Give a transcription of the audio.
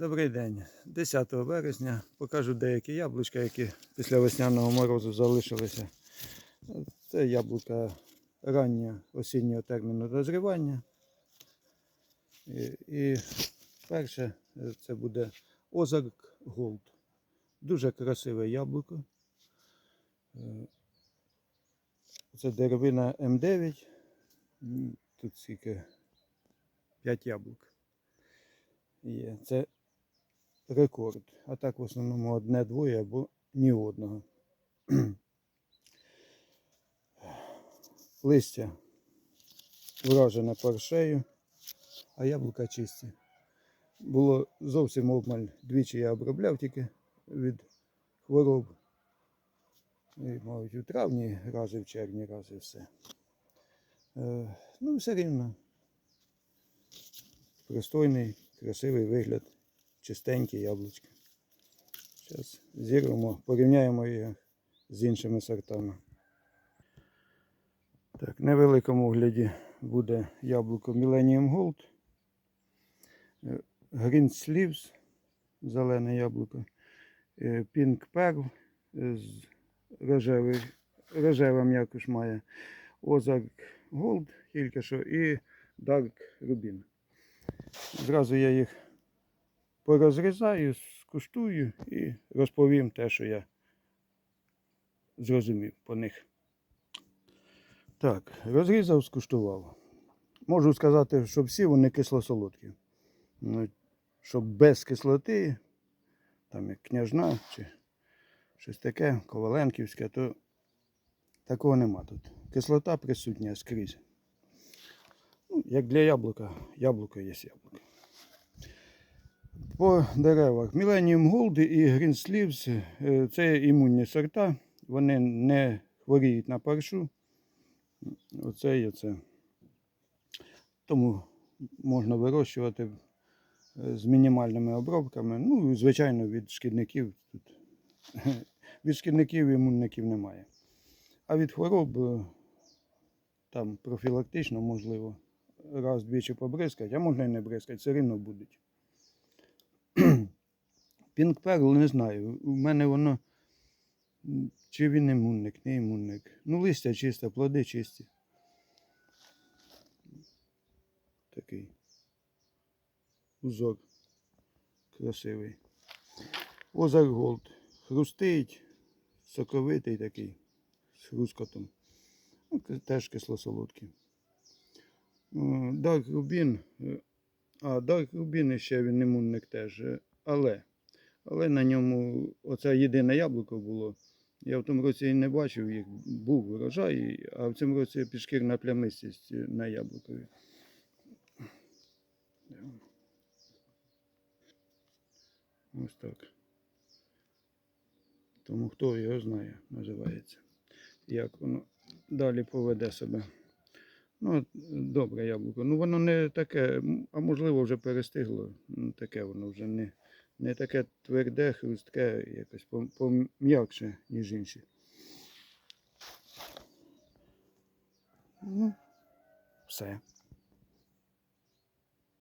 Добрий день. 10 вересня покажу деякі яблучка, які після весняного морозу залишилися. Це яблука раннього осіннього терміну дозрівання. І, і перше це буде Озарк Голд. Дуже красиве яблуко. Це деревина М9. Тут скільки 5 яблук є. Це рекорд. А так в основному одне-двоє або ні одного. Листя вражене паршею, а яблука чисті. Було зовсім обмаль. Двічі я обробляв тільки від хвороб. І, мабуть, у травні, раз і в червні, раз і все. Е, ну, все рівно. Пристойний, красивий вигляд, чистенькі яблучки. Зараз зірвемо, порівняємо їх з іншими сортами. Так, невеликому огляді буде яблуко Millennium Gold. Е, Green Sleeves, зелене яблуко. е, Pink Pearl е, з рожевий, рожева м'якош має. Ozark Gold тільки що і Dark Rubin. Зразу я їх порозрізаю, скуштую і розповім те, що я зрозумів по них. Так, розрізав, скуштував. Можу сказати, що всі вони кисло-солодкі. Ну, Щоб без кислоти, там як княжна чи щось таке, коваленківське, то такого нема тут. Кислота присутня скрізь. Ну, як для яблука, яблуко є яблуко. По деревах Millennium Gold і Green Sleeves е, це імунні сорта. Вони не хворіють на паршу. Оце і оце. Тому можна вирощувати е, з мінімальними обробками. Ну, звичайно, від шкідників тут від шкідників імунників немає. А від хвороб е, там профілактично можливо раз-двічі побризкати, а можна і не бризкати, все рівно будуть. Пінк Перл не знаю. У мене воно. Чи він імунник, не імунник. Ну, листя чисте, плоди чисті. Такий узор красивий. Озар Голд. Хрустить, соковитий такий, з хрускотом. Ну, теж кисло-солодкий. Дарк Рубін. е, А, Дарк Рубін ще він імунник теж. е, Але, але на ньому оце єдине яблуко було. Я в тому році і не бачив їх, був урожай, а в цьому році підшкірна плямистість на яблукові. Ось так. Тому хто його знає, називається. Як воно далі поведе себе. Ну, добре яблуко. Ну, воно не таке, а можливо вже перестигло. Ну, таке воно вже не, не таке тверде, хрустке, якось пом- пом'якше, ніж інші. Ну, все.